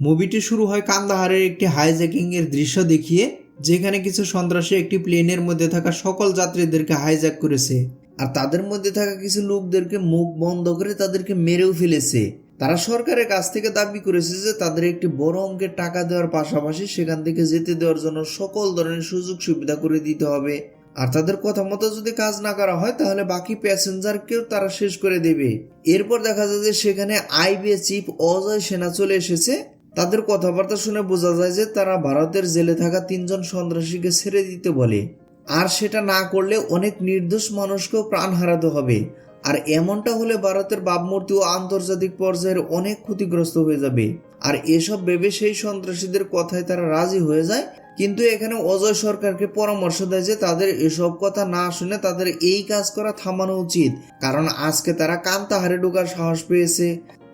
মুভিটি শুরু হয় কান্দাহারের একটি হাইজ্যাকিং এর দৃশ্য দেখিয়ে, যেখানে কিছু সন্ত্রাসী একটি প্লেনের মধ্যে থাকা সকল যাত্রীদেরকে হাইজ্যাক করেছে, আর তাদের মধ্যে থাকা কিছু লোকদেরকে মুখ বন্ধ করে তাদেরকে মেরেও ফেলেছে। তারা সরকারের কাছ থেকে দাবি করেছে যে তাদের একটি বড় অঙ্কের টাকা দেওয়ার পাশাপাশি সেখান থেকে যেতে দেওয়ার জন্য সকল ধরনের সুযোগ সুবিধা করে দিতে হবে। আর তাদের কথা মতো যদি কাজ না করা হয়, তাহলে বাকি প্যাসেঞ্জারকেও তারা শেষ করে দেবে। এরপর দেখা যায় যে সেখানে আইবিএ চিফ অজয় সেনা চলে এসেছে তাদের কথাবার্তা শুনে বোঝা যায় যে তারা ভারতের জেলে থাকা তিনজন সন্ত্রাসীকে ছেড়ে দিতে বলে। আর সেটা না করলে অনেক নির্দোষ মানুষকেও প্রাণ হারাতে হবে। আর এমনটা হলে ভারতের ভাবমূর্তি ও আন্তর্জাতিক পর্যায়ের অনেক ক্ষতিগ্রস্ত হয়ে যাবে। আর এসব ভেবে সেই সন্ত্রাসীদের কথায় তারা রাজি হয়ে যায়। কিন্তু এখানে অজয় সরকারকে পরামর্শ দেয় যে তাদের এসব কথা না শুনে তাদের এই কাজ করা থামানো উচিত। কারণ আজকে তারা কান্তাহারে ঢোকার সাহস পেয়েছে।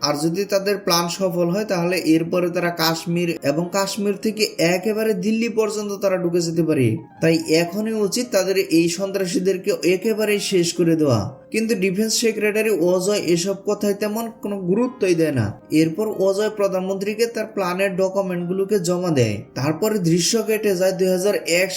আর যদি তাদের প্ল্যান সফল হয়, তাহলে এরপরে তারা কাশ্মীর এবং কাশ্মীর থেকে একেবারে দিল্লি পর্যন্ত তারা ঢুকে যেতে পারে। তাই এখনই উচিত তাদের এই সন্ত্রাসীদেরকে একেবারেই শেষ করে দেওয়া। কিন্তু ডিফেন্স সেক্রেটারি অজয় এসব কথায় তেমন কোনো গুরুত্বই দেয় না। এরপর অজয় প্রধানমন্ত্রীকে তার প্ল্যানের ডকুমেন্টগুলোকে জমা দেয়। তারপরে দৃশ্য কেটে যায় দুই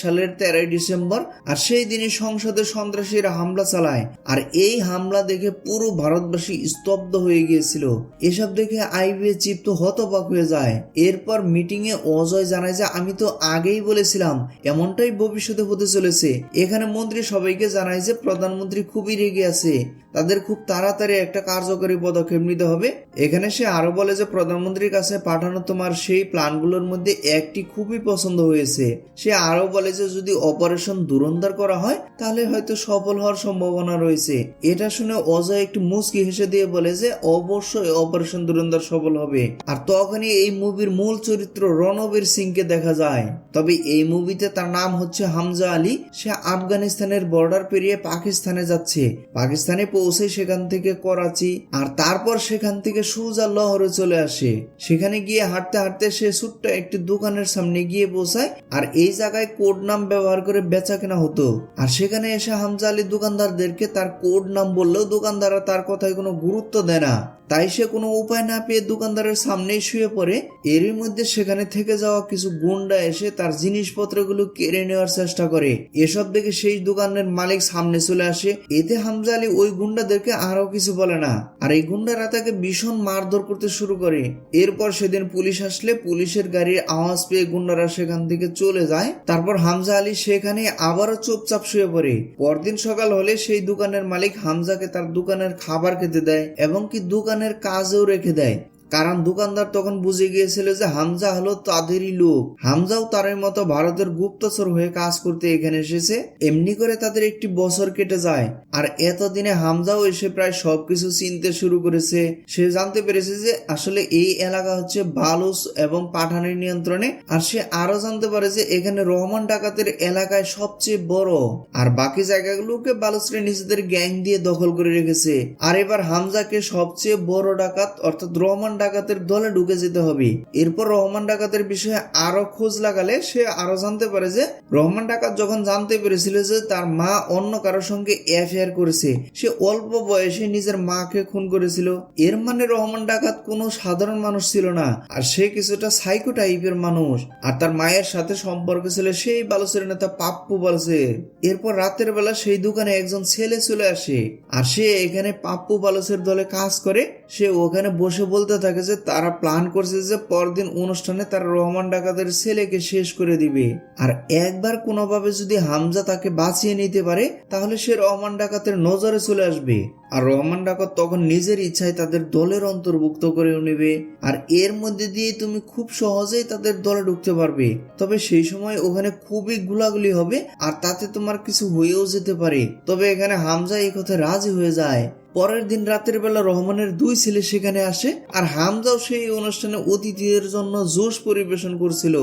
সালের তেরোই ডিসেম্বর, আর সেই দিনই সংসদে সন্ত্রাসীরা হামলা চালায়। আর এই হামলা দেখে পুরো ভারতবাসী স্তব্ধ হয়ে গিয়েছিল। এসব দেখে আইবিএ চিপ তো হতবাক হয়ে যায়। এরপর মিটিং এ অজয় জানায় যে, আমি তো আগেই বলেছিলাম, এমনটাই ভবিষ্যতে হতে চলেছে। এখানে মন্ত্রী সবাইকে জানায় যে, প্রধানমন্ত্রী খুবই রেগে আছে। você. তাদের খুব তাড়াতাড়ি একটা কার্যকরী পদক্ষেপ নিতে হবে। এখানে সে আরও বলে যে, প্রধানমন্ত্রীর কাছে পাঠানো তোমার সেই প্ল্যানগুলোর মধ্যে একটি খুবই পছন্দ হয়েছে। সে আরও বলে যে, যদি অপারেশন দুরন্দার করা হয়, তাহলে হয়তো সফল হওয়ার সম্ভাবনা রয়েছে। এটা শুনে অজয় একটু মুচকি হেসে দিয়ে বলে যে, অবশ্যই অপারেশন দুরন্দার সফল হবে। আর তখনই এই মুভির মূল চরিত্র রণবীর সিংকে দেখা যায়। তবে এই মুভিতে তার নাম হচ্ছে হামজা আলী। সে আফগানিস্তানের বর্ডার পেরিয়ে পাকিস্তানে যাচ্ছে। পাকিস্তানে সেখান থেকে করাচি, আর তারপর সেখান থেকে সুজা লহরে চলে আসে। সেখানে গিয়ে হাঁটতে হাঁটতে সে ছোট্ট একটি দোকানের সামনে গিয়ে পৌঁছায়, আর এই জায়গায় কোড নাম ব্যবহার করে বেচা কেনা হতো। আর সেখানে এসে হামজা আলী দোকানদারদেরকে তার কোড নাম বললেও দোকানদাররা তার কথায় কোনো গুরুত্ব দেয় না। তাই সে কোনো উপায় না পেয়ে দোকানদারের সামনেই শুয়ে পড়ে। এরই মধ্যে সেখানে থেকে যাওয়া কিছু গুন্ডা এসে তার জিনিসপত্রগুলো কেড়ে নেওয়ার চেষ্টা করে। এসব দেখে সেই দোকানের মালিক সামনে চলে আসে। এতে হামজা আলী ওই গুন্ডাদেরকে আরও কিছু বলে না। আর এই গুন্ডারা তাকে ভীষণ মারধর করতে শুরু করে। এরপর সেদিন পুলিশ আসলে পুলিশের গাড়ির আওয়াজ পেয়ে গুন্ডারা সেখান থেকে চলে যায়। তারপর হামজা আলী সেখানে আবারও চুপচাপ শুয়ে পড়ে। পরদিন সকাল হলে সেই দোকানের মালিক হামজাকে তার দোকানের খাবার খেতে দেয় এবং কি দোকানের কাজেও রেখে দেয়। কারণ দোকানদার তখন বুঝে গিয়েছিল যে হামজা হলো তাদেরই লোক। হামজাও তারের মতো ভারতের গুপ্তচর হয়ে কাজ করতে এখানে এসেছে, এমনি করে তাদের একটি বছর কেটে যায়। আর এতদিনে হামজাও এসে প্রায় সবকিছু চিনতে শুরু করেছে। সে জানতে পেরেছে যে আসলে এই এলাকা হচ্ছে বালুস এবং পাঠানের নিয়ন্ত্রণে। আর সে আরও জানতে পারে যে এখানে রহমান ডাকাতের এলাকায় সবচেয়ে বড়। আর বাকি জায়গাগুলোকে বালুসরে নিজেদের গ্যাং দিয়ে দখল করে রেখেছে। আর এবার হামজাকে সবচেয়ে বড় ডাকাত অর্থাৎ রহমান ডাকাতের দলে ঢুকে যেতে হবে। এরপর রহমান ডাকাতের বিষয়ে আরও খোঁজ লাগালে সে আরও জানতে পারে যে, রহমান ডাকাত যখন জানতে পেরেছিল যে তার মা অন্য কারোর সঙ্গে অ্যাফেয়ার করেছে, সে অল্প বয়সে নিজের মাকে খুন করেছিল। এর মানে রহমান ডাকাত কোনো সাধারণ মানুষ ছিল না, আর সে কিছুটা সাইকো টাইপের মানুষ। আর তার মায়ের সাথে সম্পর্ক ছিল সেই বালসের নেতা পাপ্পু বালসের এরপর রাতের বেলা সেই দোকানে একজন ছেলে চলে আসে, আর সে এখানে পাপ্পু বালসের দলে কাজ করে, সে ওখানে বসে বলতে থাকে যে তারা প্ল্যান করছে যে পরদিন অনুষ্ঠানে তারা রহমান ডাকাতের ছেলেকে শেষ করে দিবে। আর একবার কোনোভাবে যদি হামজা তাকে বাঁচিয়ে নিতে পারে, তাহলে সে রহমান ডাকাতের নজরে চলে আসবে। আর রহমান ডাকাত তখন নিজের ইচ্ছায় তাদের দলের অন্তর্ভুক্ত করে নেবে। আর এর মধ্যে দিয়ে তুমি খুব সহজেই তাদের দলে ঢুকতে পারবে। তবে সেই সময় ওখানে খুবই গুলাগুলি হবে, আর তাতে তোমার কিছু হয়েও যেতে পারে। তবে এখানে হামজা এই কথা রাজি হয়ে যায়। পরের দিন রাতের বেলা রহমানের দুই ছেলে সেখানে আসে আর হামজাও সেই অনুষ্ঠানে অতিথিদের জন্য জোশ পরিবেশন করছিল।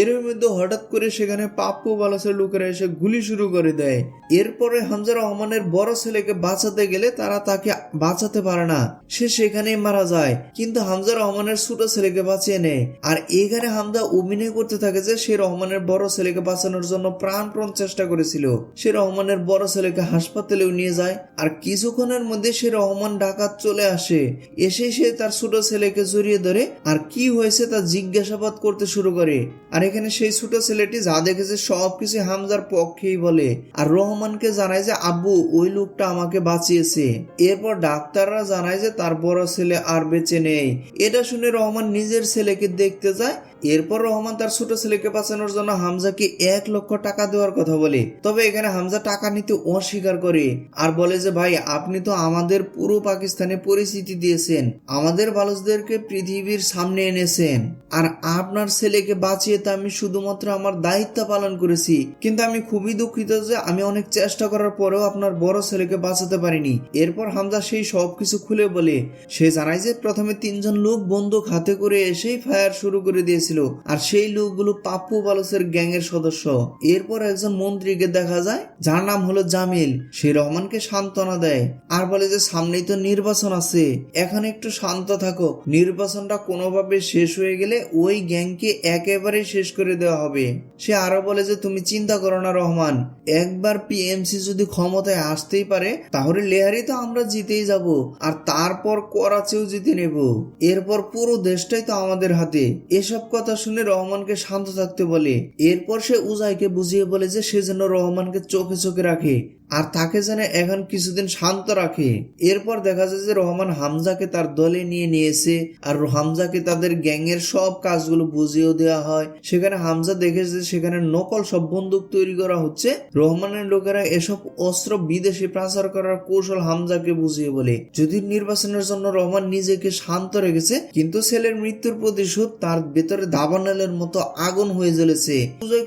এর মধ্যে হঠাৎ করে সেখানে পাপ্পু বালাসের লোকেরা এসে গুলি শুরু করে দেয়। এরপরে হামজা রহমানের বড় ছেলেকে বাঁচাতে গেলে তারা তাকে বাঁচাতে পারে না। সে সেখানেই মারা যায়, কিন্তু হামজা রহমানের ছোট ছেলেকে বাঁচিয়ে নেয়। আর এখানে হামজা অভিনয় করতে থাকে যে সে রহমানের বড় ছেলেকে বাঁচানোর জন্য প্রাণপ্রাণ চেষ্টা করেছিল। সে রহমানের বড় ছেলেকে হাসপাতালেও নিয়ে যায়। আর কিছুক্ষণের মধ্যে সে রহমান ডাকাত চলে আসে। এসে সে তার ছোট ছেলেকে জড়িয়ে ধরে আর কি হয়েছে তা জিজ্ঞাসাবাদ করতে শুরু করে। আর এখানে সেই ছোট ছেলেটি যা দেখেছে সবকিছু হামজার পক্ষেই বলে। আর রহমানকে জানায় যে, আব্বু, ওই লোকটা আমাকে বাঁচিয়েছে। এরপর ডাক্তাররা জানায় যে, তার বড় ছেলে আর বেঁচে নেই। এটা শুনে রহমান নিজের ছেলেকে দেখতে যায় এরপর রহমান তার ছোট ছেলেকে বাঁচানোর জন্য হামজাকে এক লক্ষ টাকা দেওয়ার কথা বলে। তবে এখানে হামজা টাকা নিতে অস্বীকার করে আর বলে যে, ভাই, আপনি তো আমাদের পুরো পাকিস্তানে পরিচিতি দিয়েছেন। আমাদের বালুচদেরকে পৃথিবীর সামনে এনেছেন। আর আপনার ছেলেকে বাঁচিয়ে তো আমি শুধুমাত্র আমার দায়িত্ব পালন করেছি। কিন্তু আমি খুবই দুঃখিত যে আমি অনেক চেষ্টা করার পরেও আপনার বড় ছেলেকে বাঁচাতে পারিনি। এরপর হামজা সেই সব কিছু খুলে বলে। সে জানায় যে, প্রথমে তিনজন লোক বন্দুক হাতে করে এসেই ফায়ার শুরু করে দিয়েছিল আর সেই লোকগুলো পাপ্পু বালুসের গ্যাংয়ের সদস্য। এরপর একজন মন্ত্রীকে দেখা যায়, যার নাম হলো জামিল। সে রহমানকে সান্ত্বনা দেয়। আর বলে যে, সামনেই তো নির্বাচন আছে। এখন একটু শান্ত থাকো। নির্বাচনটা কোনোভাবে শেষ হয়ে গেলে ওই গ্যাংকে একেবারে শেষ করে দেওয়া হবে। সে আরও বলে যে, তুমি চিন্তা করো না রহমান। একবার পিএমসি যদি ক্ষমতায় আসতেই পারে, তাহলে লেহারি তো আমরা জিতেই যাব। আর তারপর করাচিও জিতে নেব। এরপর পুরো দেশটাই তো আমাদের হাতে। এসব কথা শুনে রহমানকে শান্ত থাকতে বলে। এরপর সে উজাইকে বুঝিয়ে বলে যে সে যেন রহমানকে চোখে চোখে রাখে। আর তাকে যেন এখন কিছুদিন শান্ত রাখে। এরপর দেখা যায় যে রহমান হামজাকে তার দলে নিয়ে নিয়েছে আর হামজাকে তাদের গ্যাংয়ের সব কাজগুলো বুঝিয়েও দেওয়া হয়। সেখানে হামজা দেখেছে সেখানে নকল সব বন্দুক তৈরি করা হচ্ছে। রহমানের লোকেরা এসব অস্ত্র বিদেশে পাচার করার কৌশল হামজাকে বুঝিয়ে বলে। যদি নির্বাচনের জন্য রহমান নিজেকে শান্ত রেখেছে, কিন্তু ছেলের মৃত্যুর প্রতিশোধ তার ভেতরে দাবানলের মতো আগুন হয়ে জ্বলেছে।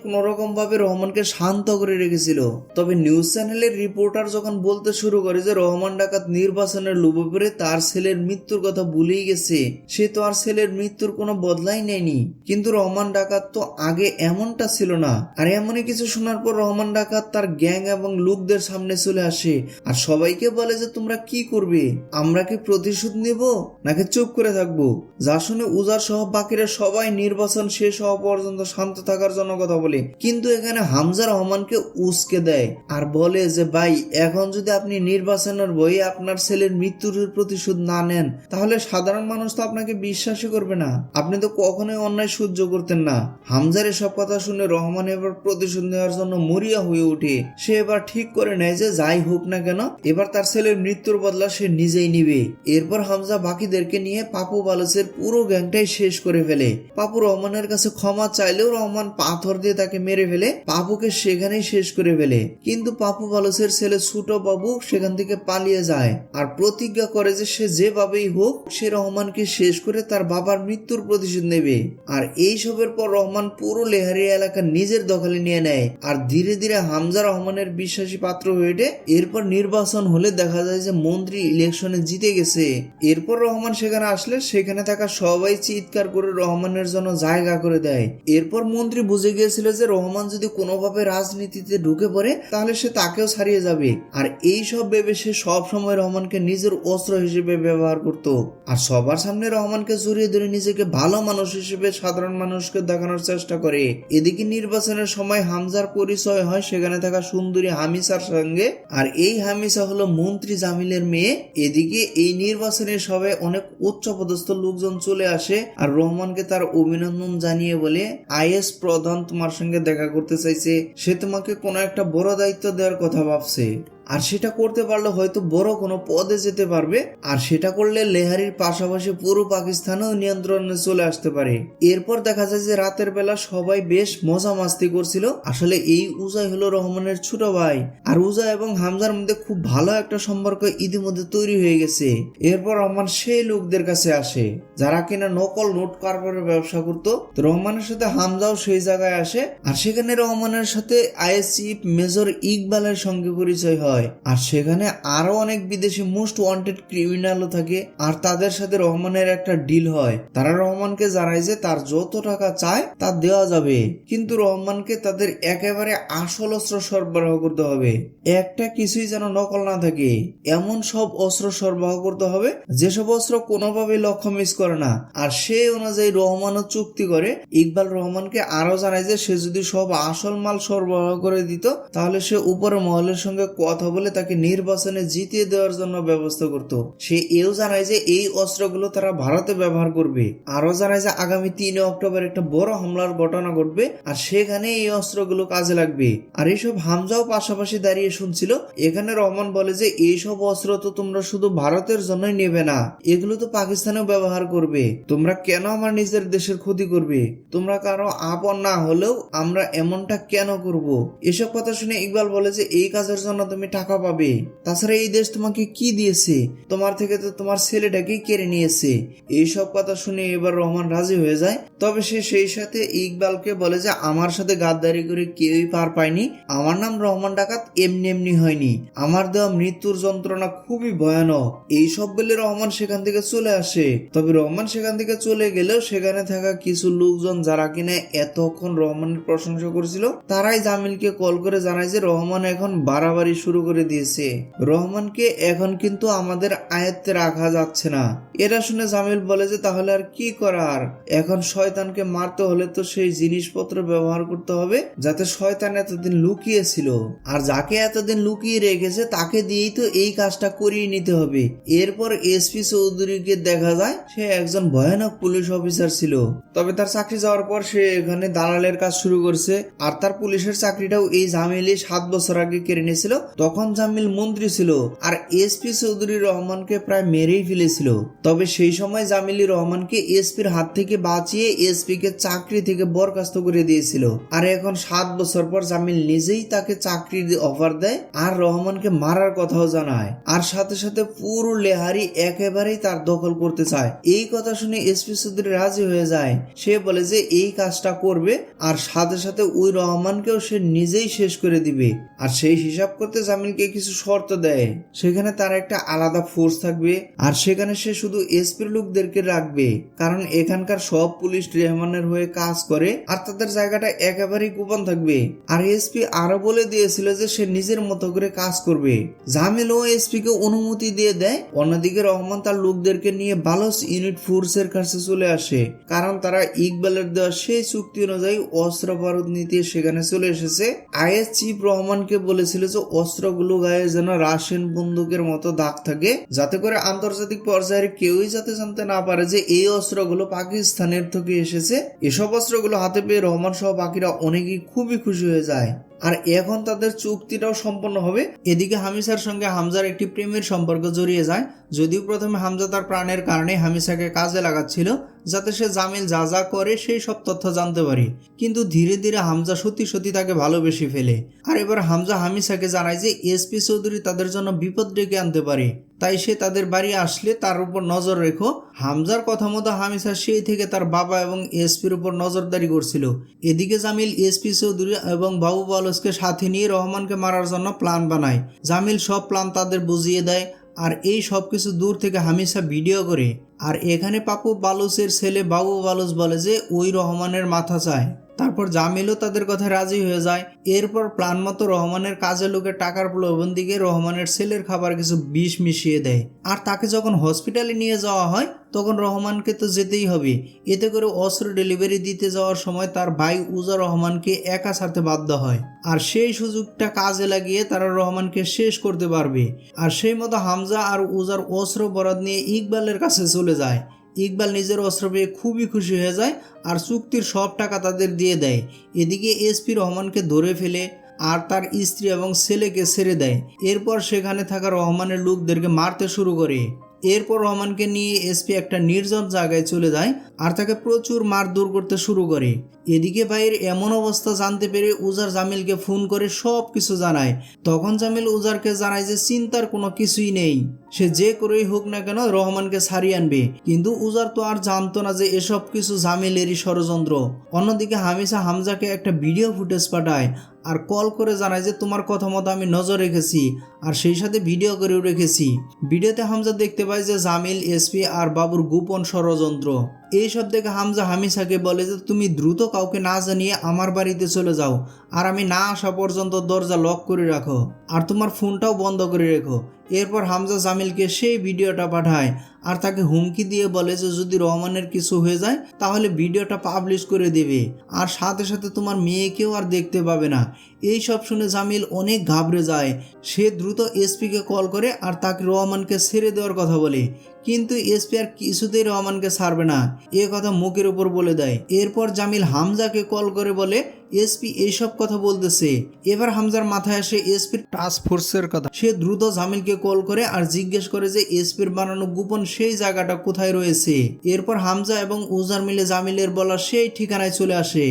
কোন রকম ভাবে রহমানকে শান্ত করে রেখেছিল। তবে নিউজ চ্যানেলের রিপোর্টার যখন বলতে শুরু করে যে রহমান ডাকাত নির্বাচনের লোভে পড়ে, তার ছেলের মৃত্যুর কথা ভুলেই গেছে। সে তো আর ছেলের মৃত্যুর কোনো বদলাই নেয়নি। কিন্তু রহমান ডাকাত তো আগে এমনটা ছিল না। আর এমনই কিছু শোনার পর রহমান ডাকাত তার গ্যাং এবং লোকদের সামনে চলে আসে। আর সবাইকে বলে যে, তোমরা কি করবে? আমরা কি প্রতিশোধ নেব? নাকি চুপ করে থাকব? যা শুনে উজার সহ বাকিরা সবাই নির্বাচন শেষ হওয়া পর্যন্ত শান্ত থাকার জন্য কথা বলে। কিন্তু এখানে হামজা রহমানকে উস্কে দেয়। আর বলে যে ভাই, এখন যদি আপনি নির্বাচনের বই আপনার ছেলের মৃত্যুর প্রতিশোধ না নেন, তাহলে সাধারণ মানুষ তো আপনাকে বিশ্বাসই করবে না। আপনি তো কখনোই অন্যায় সহ্য করতেন না। হামজার এসব কথা শুনে রহমান এবার প্রতিশোধ নেওয়ার জন্য মরিয়া হয়ে ওঠে। সে এবার ঠিক করে নেয় যে যাই হোক না কেন, এবার তার ছেলের মৃত্যুর বদলা সে নিজেই নিবে। এরপর হামজা বাকিদেরকে নিয়ে পাপু বালুসের পুরো গ্যাংটাই শেষ করে ফেলে। পাপু রহমানের কাছে ক্ষমা চাইলেও রহমান পাথর দিয়ে তাকে মেরে ফেলে, পাপুকে সেখানেই শেষ করে ফেলে। কিন্তু পাপু বালুসের ছেলে ছোট বাবু সেখান থেকে পালিয়ে যায় আর প্রতিজ্ঞা করে যে সে যেভাবেই হোক, সে রহমানকে শেষ করে তার বাবার মৃত্যুর প্রতিশোধ নেবে। আর এই সবের পর রহমান পুরো লেহারি এলাকা নিজের দখলে নিয়ে নেয় আর ধীরে ধীরে হামজা রহমানের বিশ্বাসী পাত্র হয়ে ওঠে। এরপর নির্বাচন হলে দেখা যায় যে মন্ত্রী ইলেকশনে জিতে গেছে। এরপর রহমান সেখানে আসলে, সেখানে থাকা সবাই চিৎকার করে রহমানের জন্য জায়গা করে দেয়। এরপর মন্ত্রী বুঝে গিয়েছিল যে রহমান যদি কোনোভাবে রাজনীতিতে ঢুকে পড়ে, তাহলে সে তাকেও ছাড়িয়ে যাবে। আর এই সব ভেবে সে সব সময় রহমানকে নিজের অস্ত্র হিসেবে ব্যবহার করত। আর সবার সামনে রহমানকে জড়িয়ে ধরে নিজেকে ভালো মানুষ হিসেবে সাধারণ মানুষকে দেখানোর চেষ্টা করে। এদিকে নির্বাচনের সময় হামজার পরিচয় হয়, সেখানে থাকা সুন্দরী হামিসার সঙ্গে। আর এই হামিসা হলো মন্ত্রী জামিলের মেয়ে। এদিকে এই নির্বাচনের সবাই অনেক উচ্চ পদস্থ লোকজন চলে আসে। আর রহমানকে তার অভিনন্দন জানিয়ে বলে, আইএস প্রধান তোমার সঙ্গে দেখা করতে চাইছে। সে তোমাকে কোনো একটা বড় দায়িত্ব দেওয়ার কথা ভাবছে আর সেটা করতে পারলে হয়তো বড় কোনো পদে যেতে পারবে। আর সেটা করলে লেহারির পাশাপাশি পুরো পাকিস্তানেও নিয়ন্ত্রণে চলে আসতে পারে। এরপর দেখা যায় যে রাতের বেলা সবাই বেশ মজা মাস্তি করছিল। আসলে এই উজাই হলো রহমানের ছোট ভাই। আর উজা এবং হামজার মধ্যে খুব ভালো একটা সম্পর্ক ইতিমধ্যে তৈরি হয়ে গেছে। এরপর রহমান সেই লোকদের কাছে আসে, যারা কিনা নকল নোট কারবারের ব্যবসা করতো। রহমানের সাথে হামজাও সেই জায়গায় আসে। আর সেখানে রহমানের সাথে আইএস মেজর ইকবালের সঙ্গে পরিচয় হয়। আর সেখানে আরও অনেক বিদেশি মোস্ট ওয়ান্টেড ক্রিমিনালও থাকে। আর তাদের সাথে রহমানের একটা ডিল হয়। তারা রহমানকে জানায় যে তার যত টাকা চায়, তা দেওয়া যাবে। কিন্তু রহমানকে তাদের একেবারে আসল অস্ত্র সরবরাহ করতে হবে। একটা কিছুই যেন নকল না থাকে। এমন সব অস্ত্র সরবরাহ করতে হবে, যেসব অস্ত্র কোনোভাবে লক্ষ্য মিস করে না। আর সে অনুযায়ী রহমানও চুক্তি করে। ইকবাল রহমানকে আরও জানায় যে সে যদি সব আসল মাল সরবরাহ করে দিত, তাহলে সে উপরে মহলের সঙ্গে কথা কথা বলে তাকে নির্বাচনে জিতিয়ে দেওয়ার জন্য ব্যবস্থা করত। সে এও জানায় যে এই অস্ত্রগুলো তারা ভারতে ব্যবহার করবে। আরও জানায় যে আগামী তিন অক্টোবর একটা বড় হামলার ঘটনা ঘটবে আর সেখানে এই অস্ত্রগুলো কাজে লাগবে। আর এইসব হামজাও পাশাপাশি দাঁড়িয়ে শুনছিল, এখানে রহমান বলে যে এইসব অস্ত্র তো তোমরা শুধু ভারতের জন্যই নেবে না, এগুলো তো পাকিস্তানেও ব্যবহার করবে। তোমরা কেন আমার নিজের দেশের ক্ষতি করবে? তোমরা কারও আপন না হলেও আমরা এমনটা কেন করব? এসব কথা শুনে ইকবাল বলে যে এই কাজের জন্য তুমি টাকা পাবে। তাছাড়া এই দেশ তোমাকে কি দিয়েছে? তোমার থেকে তো তোমার ছেলেটাকেই কেড়ে নিয়েছে। এইসব কথা শুনে এবার রহমান রাজি হয়ে যায়। তবে সে সেই সাথে ইকবালকে বলে যে, আমার সাথে গাদ্দারি করে কেউই পার পায়নি। আমার নাম রহমান ডাকাত, এমনি এমনি হয়নি। আমার দেওয়া মৃত্যুর যন্ত্রণা খুবই ভয়ানক। এই সব বলে রহমান সেখান থেকে চলে আসে। তবে রহমান সেখান থেকে চলে গেলেও সেখানে থাকা কিছু লোকজন যারা কিনা এতক্ষণ রহমানের প্রশংসা করেছিল, তারাই জামিলকে কল করে জানায় যে, রহমান এখন বাড়াবাড়ি শুরু করে দিয়েছে। রহমানকে এখন কিন্তু আমাদের আয়ত্তে রাখা যাচ্ছে না। এটা শুনে জামিল বলে যে, তাহলে আর কি করার? এখন শয়তানকে মারতে হলে তো সেই জিনিসপত্র ব্যবহার করতে হবে, যাতে শয়তান এতদিন লুকিয়ে ছিল আর যাকে এতদিন লুকিয়ে রেখেছে, তাকে দিয়েই তো এই কাজটা করিয়ে নিতে হবে। এরপর এসপি চৌধুরীকে দেখা যায়, সে একজন ভয়ানক পুলিশ অফিসার ছিল। তবে তার চাকরি যাওয়ার পর সে এখানে দালালের কাজ শুরু করছে, আর তার পুলিশের চাকরিটাও এই জামিলই সাত বছর আগে কেড়ে নিয়েছিল। তখন জামিল মন্ত্রী ছিল আর এসপি চৌধুরী রহমানকে প্রায় মেরেই ফেলেছিল। তবে সেই সময় জামিলি রহমানকে এসপির হাত থেকে বাঁচিয়ে এসপি কে চাকরি থেকে বরখাস্ত করে দিয়েছিল। আর এখন সাত বছর পর জামিল নিজেই তাকে চাকরির অফার দেয় আর রহমানকে মারার কথাও জানায়। আর সাথে সাথে পুরো লেহারি একেবারেই তার দখল করতে চায়। এই কথা শুনে এসপি চৌধুরী রাজি হয়ে যায়। সে বলে যে এই কাজটা করবে আর সাথে সাথে ওই রহমানকেও সে নিজেই শেষ করে দিবে। আর সেই হিসাব করতে জামিলকে কিছু শর্ত দেয়। সেখানে তার একটা আলাদা ফোর্স থাকবে আর সেখানে সে শুধু এসপির লোকদেরকে রাখবে। কারণ এখানকার সব পুলিশ রেহমানের হয়ে কাজ করে আর তাদের জায়গাটা একেবারেই গোপন থাকবে। আর এসপি আরও বলে দিয়েছিল যে সে নিজের মতো করে কাজ করবে। জামিল ও এসপি কে অনুমতি দিয়ে দেয়। অন্যদিকে রহমান তার লোকদেরকে নিয়ে বালস ইউনিট ফোর্সের কাছে চলে আসে। কারণ তারা ইকবালের দেওয়া সেই চুক্তি অনুযায়ী অস্ত্র ভারত নিতে সেখানে চলে এসেছে। আইএস চিফ রহমানকে বলেছিল যে অস্ত্রগুলো গায়ে যেন রাশিয়ান বন্দুকের মতো দাগ থাকে। যাতে করে আন্তর্জাতিক পর্যায়ের কেউই যাতে জানতে না পারে যে এই অস্ত্রগুলো পাকিস্তানের থেকে এসেছে। এসব অস্ত্রগুলো হাতে পেয়ে রহমান সহ বাকিরা অনেকেই খুবই খুশি হয়ে যায়। আর এখন তাদের চুক্তিটাও সম্পন্ন হবে। এদিকে হামিসার সঙ্গে হামজার একটি প্রেমের সম্পর্ক জড়িয়ে যায়। যদিও প্রথমে হামজা তার প্রাণের কারণে হামিসাকে কাজে লাগাচ্ছিল, যাতে সে জামিল যা যা করে সেই সব তথ্য জানতে পারে। কিন্তু ধীরে ধীরে হামজা সত্যি সত্যি তাকে ভালোবেসে ফেলে। আর এবার হামজা হামিসাকে জানায় যে এসপি চৌধুরী তাদের জন্য বিপদ ডেকে আনতে পারে। তাই সে তাদের বাড়ি আসলে তার উপর নজর রেখো। হামজার কথা মতো হামিসা সেই থেকে তার বাবা এবং এসপির উপর নজরদারি করছিল। এদিকে জামিল, এসপি চৌধুরী এবং বাবু বালসকে সাথে নিয়ে রহমানকে মারার জন্য প্ল্যান বানায়। জামিল সব প্ল্যান তাদের বুঝিয়ে দেয় আর এই সব কিছু দূর থেকে হামিসা ভিডিও করে। আর এখানে পাপু বালুসের ছেলে বাবু বালুস বলে যে, ওই রহমানের মাথা চায়। তারপর জামিলও তাদের কথা রাজি হয়ে যায়। এরপর প্ল্যান মতো রহমানের কাজে লোকে টাকার প্রলোভন দিকে রহমানের ছেলের খাবার কিছু বিষ মিশিয়ে দেয়। আর তাকে যখন হসপিটালে নিয়ে যাওয়া হয়, তখন রহমানকে তো যেতেই হবে। এতে করে অস্ত্র ডেলিভারি দিতে যাওয়ার সময় তার ভাই উজা রহমানকে একা ছাড়তে বাধ্য হয়। আর সেই সুযোগটা কাজে লাগিয়ে তারা রহমানকে শেষ করতে পারবে। আর সেই মতো হামজা আর উজার অস্ত্র বরাদ নিয়ে ইকবালের কাছে চলে যায়। ইকবাল নিজের অস্ত্র পেয়ে খুবই খুশি হয়ে যায় আর চুক্তির সব টাকা তাদের দিয়ে দেয়। এদিকে এসপি রহমানকে ধরে ফেলে আর তার স্ত্রী এবং ছেলেকে ছেড়ে দেয়। এরপর সেখানে থাকা রহমানের লোকদেরকে মারতে শুরু করে। এরপর রহমানকে নিয়ে এসপি একটা নির্জন জায়গায় চলে যায় আর তাকে প্রচুর মারধর করতে শুরু করে। এদিকে ভাইয়ের এমন অবস্থা জানতে পেরে উজার জামিলকে ফোন করে সব কিছু জানায়। তখন জামিল উজারকে জানায় যে চিন্তার কোনো কিছুই নেই। সে যে করেই হোক না কেন রহমানকে ছাড়িয়ে আনবে। কিন্তু উজার তো আর জানতো না যে এসব কিছু জামিলেরই ষড়যন্ত্র। অন্যদিকে হামিসা হামজাকে একটা ভিডিও ফুটেজ পাঠায় আর কল করে জানায় যে তোমার কথা মতো আমি নজর রেখেছি আর সেই সাথে ভিডিও করেও রেখেছি। ভিডিওতে হামজা দেখতে পায় যে জামিল এসপি আর বাবুর গোপন ষড়যন্ত্র। এই সব দেখে হামজা হামিসাকে বলে যে, তুমি দ্রুত কাউকে না জানিয়ে আমার বাড়িতে চলে যাও। আর আমি না আসা পর্যন্ত দরজা লক করে রাখো। আর তোমার ফোনটাও বন্ধ করে রেখো। এরপর হামজা জামিলকে সেই ভিডিওটা পাঠায়। আর তাকে হুমকি দিয়ে বলে যে যদি রহমানের কিছু হয়ে যায়, তাহলে ভিডিওটা পাবলিশ করে দেবে। আর সাথে সাথে তোমার মেয়েকেও আর দেখতে পাবে না। এই সব শুনে জামিল অনেক ঘাবড়ে যায়। সে দ্রুত এসপিকে কল করে আর তাকে রহমানকে ছেড়ে দেওয়ার কথা বলে। কিন্তু এসপি আর কিছুতেই রহমানকে ছাড়বে না। এ কথা মুখের উপর বলে দেয়। এরপর জামিল হামজাকে কল করে বলে এসপি এইসব কথা বলতেছে। এবার হামজার মাথায় আসে এসপির টাস্ক ফোর্সের কথা। সে দ্রুত জামিলকে কল করে আর জিজ্ঞেস করে যে এসপির বানানো গোপন সেই জায়গাটা কোথায় রয়েছে। এরপর হামজা এবং উজার মিলে জামিলের বলা সেই ঠিকানায় চলে আসে।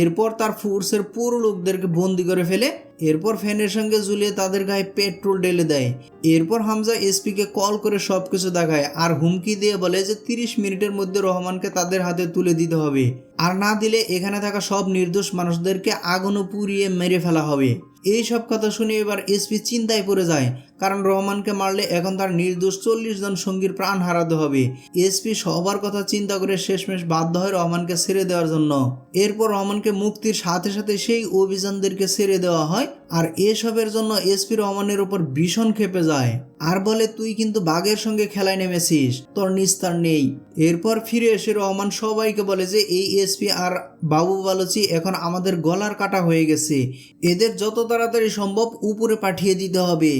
এরপর তার ফোর্সের পুরো লোকদেরকে বন্দি করে ফেলে এরপর ফ্যানের সঙ্গে ঝুলিয়ে তাদের গায়ে পেট্রোল ঢেলে দেয়। এরপর হামজা এসপিকে কল করে সব কিছু দেখায় আর হুমকি দিয়ে বলে যে তিরিশ মিনিটের মধ্যে রহমানকে তাদের হাতে তুলে দিতে হবে। আর না দিলে এখানে থাকা সব নির্দোষ মানুষদেরকে আগুনও পুড়িয়ে মেরে ফেলা হবে। এই সব কথা শুনে এবার এসপি চিন্তায় পড়ে যায়। কারণ রহমানকে মারলে এখন তার নির্দোষ চল্লিশ জন সঙ্গীর প্রাণ হারাতে হবে। এসপি সবার কথা চিন্তা করে শেষমেশ বাধ্য হয় রহমানকে ছেড়ে দেওয়ার জন্য। এরপর রহমানকে মুক্তির সাথে সাথে সেই অভিযানদেরকে ছেড়ে দেওয়া হয় আর এসবের জন্য এসপি রহমানের উপর ভীষণ খেপে যায়। আর বলে, তুই কিন্তু বাঘের সঙ্গে খেলায় নেমেছিস, তোর নিস্তার নেই। এরপর ফিরে এসে রহমান সবাইকে বলে যে, এই এসপি আর বাবু বালচি এখন আমাদের গলার কাটা হয়ে গেছে। এদের যত তাড়াতাড়ি সম্ভব উপরে পাঠিয়ে দিতে হবে।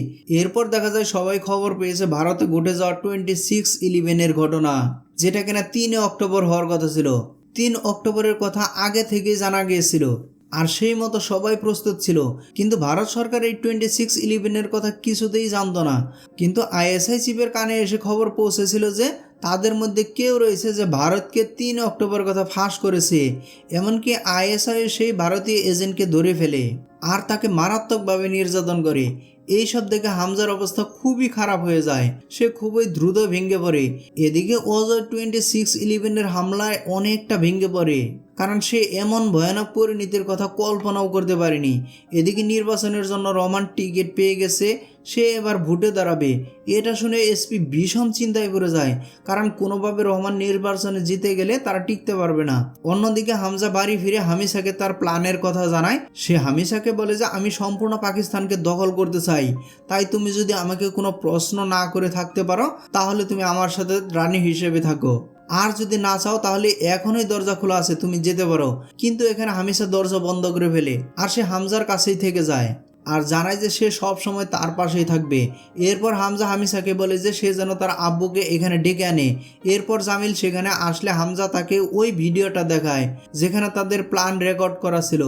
এরপর দেখা যায় সবাই খবর পেয়েছে ভারতে ঘটে যাওয়া টোয়েন্টি সিক্স ইলেভেনের ঘটনা, যেটা কিনা তিনে অক্টোবর হওয়ার কথা ছিল। তিন অক্টোবরের কথা আগে থেকেই জানা গিয়েছিল, আর সেই মতো সবাই প্রস্তুত ছিল। কিন্তু ভারত সরকার এই টোয়েন্টি সিক্স ইলেভেনের কথা কিছুতেই জানতো না। কিন্তু আইএসআই চিফের কানে এসে খবর পৌঁছেছিল যে, তাদের মধ্যে কেউ রয়েছে যে ভারতকে তিন অক্টোবর কথা ফাঁস করেছে, এমনকি আইএসআই সেই ভারতীয় এজেন্টকে ধরে ফেলে, আর তাকে মারাত্মকভাবে নির্যাতন করে। এই সব দেখে হামজার অবস্থা খুবই খারাপ হয়ে যায়। সে খুবই দ্রুত ভেঙে পড়ে। এদিকে ওয়াজার টোয়েন্টি সিক্স ইলেভেনের হামলায় অনেকটা ভেঙে পড়ে। কারণ সে এমন ভয়ানক পরিণতির কথা কল্পনাও করতে পারেনি। এদিকে নির্বাচনের জন্য রমান টিকিট পেয়ে গেছে, সে এবার ভোটে দাঁড়াবে। এটা শুনে এসপি ভীষণ চিন্তায় পড়ে যায়, কারণ কোনোভাবে রহমান নির্বাচনে জিতে গেলে তারা টিকতে পারবে না। অন্যদিকে হামজা বাড়ি ফিরে হামিসাকে তার প্ল্যানের কথা জানায়। সে হামিসাকে বলে যে, আমি সম্পূর্ণ পাকিস্তানকে দখল করতে চাই। তাই তুমি যদি আমাকে কোনো প্রশ্ন না করে থাকতে পারো, তাহলে তুমি আমার সাথে রানী হিসেবে থাকো। আর যদি না চাও, তাহলে এখনই দরজা খোলা আছে, তুমি যেতে পারো। কিন্তু এখানে হামিসা দরজা বন্ধ করে ফেলে, আর সে হামজার কাছেই থেকে যায়। আর জানায় যে সে সব সময় তার পাশেই থাকবে। এরপর হামজা হামিসাকে বলে যে সে যেন তার আব্বুকে এখানে ডেকে আনে। এরপর জামিল সেখানে আসলে হামজা তাকে ওই ভিডিওটা দেখায়, যেখানে তাদের প্ল্যান রেকর্ড করা ছিল।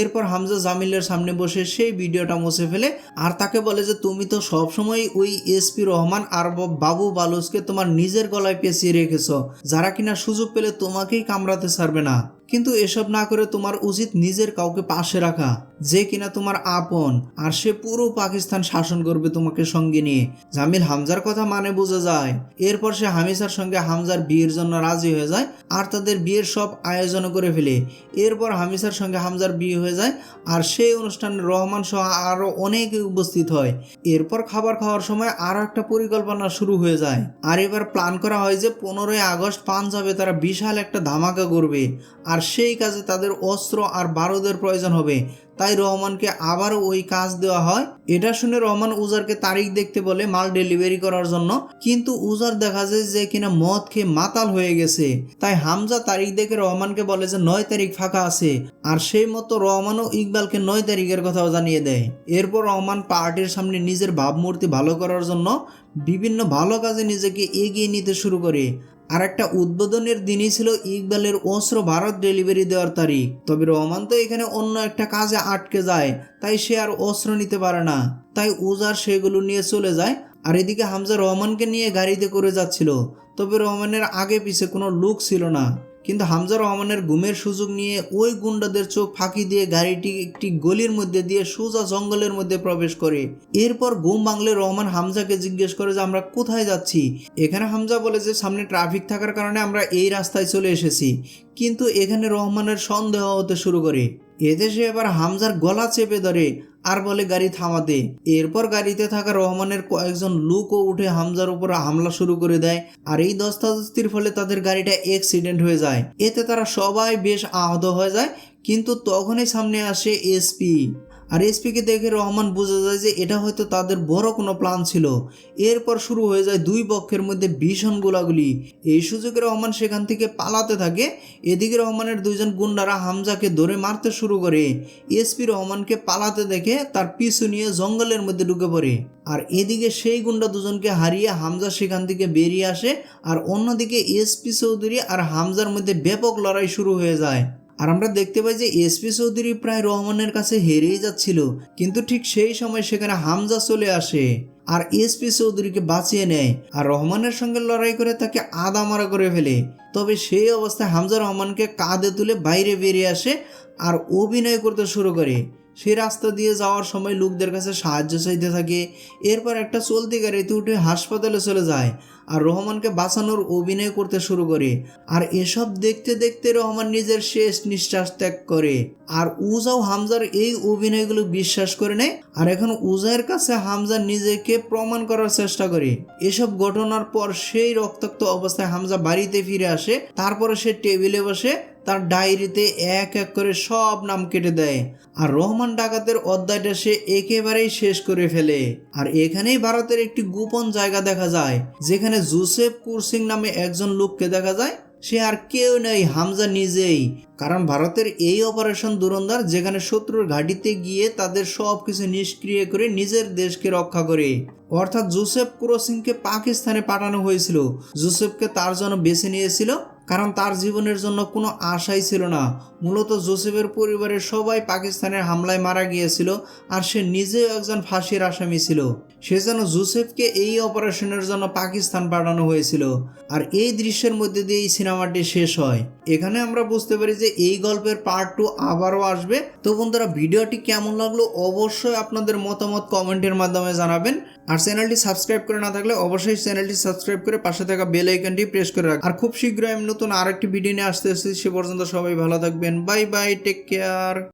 এরপর হামজা জামিলের সামনে বসে সেই ভিডিওটা মুছে ফেলে আর তাকে বলে যে, তুমি তো সবসময় ওই এসপি রহমান আর বাবু বালুসকে তোমার নিজের গলায় পেঁচিয়ে রেখেছ। যারা কিনা সুযোগ পেলে তোমাকেই কামড়াতে ছাড়বে না। কিন্তু এসব না করে তোমার উচিত নিজের কাউকে পাশে রাখা, যে কিনা তোমার আপন, আর সে পুরো পাকিস্তান শাসন করবে তোমাকে সঙ্গে নিয়ে। জামিল হামজার কথা মানে বোঝা যায়। এরপর সে হামিসার সঙ্গে হামজার বিয়ের জন্য রাজি হয়ে যায়, আর তাদের বিয়ের সব আয়োজন করে ফেলে। এরপর হামিসার সঙ্গে হামজার বিয়ে হয়ে যায়, আর সেই অনুষ্ঠানে রহমান সহ আরও অনেকে উপস্থিত হয়। এরপর খাবার খাওয়ার সময় আরও একটা পরিকল্পনা শুরু হয়ে যায়। আর এবার প্ল্যান করা হয় যে পনেরোই আগস্ট পাঞ্জাবে তারা বিশাল একটা ধামাকা করবে, আর সেই কাজে তাদের অস্ত্র আর বারুদের প্রয়োজন হবে। তাই রহমানকে আবারও ওই কাজ দেওয়া হয়। এটা শুনে রহমান উজারকে তারিখ দেখতে বলে মাল ডেলিভারি করার জন্য। কিন্তু উজার দেখা যায় যে কিনা মদ খেয়ে মাতাল হয়ে গেছে। তাই হামজা তারিখ দেখে রহমানকে বলে যে নয় তারিখ ফাঁকা আছে। আর সেই মতো রহমানও ইকবালকে নয় তারিখের কথাও জানিয়ে দেয়। এরপর রহমান পার্টির সামনে নিজের ভাবমূর্তি ভালো করার জন্য বিভিন্ন ভালো কাজে নিজেকে এগিয়ে নিতে শুরু করে। আর একটা উদ্বোধনের দিনই ছিল ইকবালের অস্ত্র ভারত ডেলিভারি দেওয়ার তারিখ। তবে রহমান তো এখানে অন্য একটা কাজে আটকে যায়, তাই সে আর অস্ত্র নিতে পারে না। তাই উজার সেগুলো নিয়ে চলে যায়, আর এদিকে হামজা রহমানকে নিয়ে গাড়িতে করে যাচ্ছিল। তবে রহমানের আগে পিছে কোনো লুক ছিল না। কিন্তু হামজা রহমানের ঘুমের সুযোগ নিয়ে ওই গুন্ডাদের চোখ ফাঁকি দিয়ে গাড়িটি একটি গলির মধ্যে দিয়ে সোজা জঙ্গলের মধ্যে প্রবেশ করে। এরপর ঘুম বাংলে রহমান হামজাকে জিজ্ঞেস করে যে, আমরা কোথায় যাচ্ছি? এখানে হামজা বলে যে, সামনে ট্রাফিক থাকার কারণে আমরা এই রাস্তায় চলে এসেছি। কিন্তু এখানে রহমানের সন্দেহ হতে শুরু করে। এদেশে এবার হামজার গলা চেপে ধরে আর বলে গাড়ি থামাতে। এরপর গাড়িতে থাকা রহমানের কয়েকজন লুকও উঠে হামজার উপর হামলা শুরু করে দেয় আর এই দস্তাদস্তির ফলে তাদের গাড়িটা অ্যাক্সিডেন্ট হয়ে যায়। এতে তারা সবাই বেশ আহত হয়ে যায়, কিন্তু তখনই সামনে আসে এসপি। আর এসপিকে দেখে রহমান বোঝা যায় যে এটা হয়তো তাদের বড় কোনো প্ল্যান ছিল। এরপর শুরু হয়ে যায় দুই পক্ষের মধ্যে ভীষণ গোলাগুলি। এই সুযোগে রহমান সেখান থেকে পালাতে থাকে। এদিকে রহমানের দুইজন গুন্ডারা হামজাকে ধরে মারতে শুরু করে। এসপি রহমানকে পালাতে দেখে তার পিছু নিয়ে জঙ্গলের মধ্যে ঢুকে পড়ে। আর এদিকে সেই গুন্ডা দুজনকে হারিয়ে হামজা সেখান থেকে বেরিয়ে আসে। আর অন্যদিকে এসপি চৌধুরী আর হামজার মধ্যে ব্যাপক লড়াই শুরু হয়ে যায়। আর আমরা দেখতে পাই যে এসপি চৌধুরী প্রায় রহমানের কাছে হেরেই যাচ্ছিল, কিন্তু ঠিক সেই সময় সেখানে হামজা চলে আসে আর এসপি চৌধুরীকে বাঁচিয়ে নেয় আর রহমানের সঙ্গে লড়াই করে তাকে আদামারা করে ফেলে। তবে সেই অবস্থায় হামজা রহমানকে কাঁধে তুলে বাইরে বেরিয়ে আসে আর অভিনয় করতে শুরু করে। সে রাস্তা দিয়ে যাওয়ার সময় লোকদের কাছে সাহায্য চাইতে থাকে, এরপর একটা চলতি গাড়িতে উঠে হাসপাতালে চলে যায় আর রহমানকে বাঁচানোর অভিনয় করতে শুরু করে। আর এসব দেখতে দেখতে রহমান নিজের শেষ নিঃশ্বাস ত্যাগ করে। আর উজাও হামজার এই অভিনয়গুলো বিশ্বাস করে নেয়। আর এখন উজাইয়ের কাছে হামজা নিজেকে প্রমাণ করার চেষ্টা করে। এসব ঘটনার পর সেই রক্তাক্ত অবস্থায় হামজা বাড়িতে ফিরে আসে। তারপরে সে টেবিলে বসে তার ডায়েরিতে এক এক করে সব নাম কেটে দেয়। আর রহমান ডাকাতের অধ্যায়টা সে একেবারেই শেষ করে ফেলে। আর এখানেই ভারতের একটি গোপন জায়গা দেখা যায়, যেখানে জোসেফ কুরসিং নামে একজন লোককে দেখা যায়। সে আর কেউ নেই, হামজা নিজেই। কারণ ভারতের এই অপারেশন দুরন্দার যেখানে শত্রুর ঘাঁটিতে গিয়ে তাদের সব কিছু নিষ্ক্রিয় করে নিজের দেশকে রক্ষা করে। অর্থাৎ জোসেফ কুরসিংকে পাকিস্তানে পাঠানো হয়েছিল। জোসেফকে তার জন্য বেছে নিয়েছিল। কারণ তার জীবনের জন্য কোনো আশাই ছিল না। মূলত জোসেফের পরিবারের সবাই পাকিস্তানের হামলায় মারা গিয়েছিল আর সে নিজেও একজন ফাঁসির আসামি ছিল। সেজন্য জোসেফকে এই অপারেশনের জন্য পাকিস্তান পাঠানো হয়েছিল। আর এই দৃশ্যের মধ্যে দিয়ে এই সিনেমাটি শেষ হয়। এখানে আমরা বুঝতে পারি যে এই গল্পের পার্ট টু আবারও আসবে। তো বন্ধুরা, ভিডিওটি কেমন লাগল অবশ্যই আপনাদের মতামত কমেন্টের মাধ্যমে জানাবেন। আর চ্যানেলটি সাবস্ক্রাইব করে না থাকলে অবশ্যই চ্যানেলটি সাবস্ক্রাইব করে পাশে থাকা বেল আইকনটি প্রেস করে রাখবেন। আর খুব শীঘ্রই আমি নতুন আরেকটি ভিডিও নিয়ে আসতে সে পর্যন্ত সবাই ভালো থাকবেন। Bye bye take care